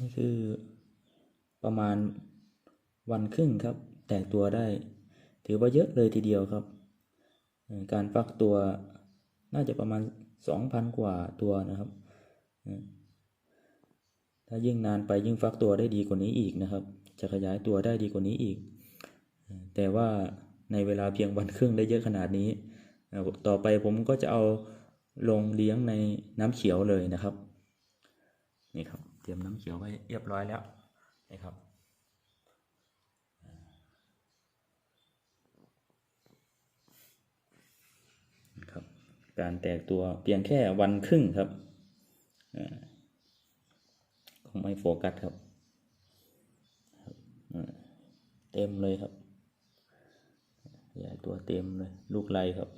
นี่คือประมาณวันครึ่งครับ แตกตัวได้ ถือว่าเยอะเลยทีเดียวครับ การฟักตัวน่าจะประมาณสองพันกว่าตัวนะครับ ถ้ายิ่งนานไปยิ่งฟักตัวได้ดีกว่านี้อีกนะครับ จะขยายตัวได้ดีกว่านี้อีก แต่ว่าในเวลาเพียงวันครึ่งได้เยอะขนาดนี้ ต่อไปผมก็จะเอาลงเลี้ยงในน้ำเขียวเลยนะครับ นี่ครับ เตรียมน้ำเขียวไว้เรียบร้อยแล้วนี่ครับครับการแตกตัวเพียงแค่วันครึ่งครับอ่าคงไม่โฟกัสครับเต็มเลยครับใหญ่ตัวเต็มเลยลูกไรครับ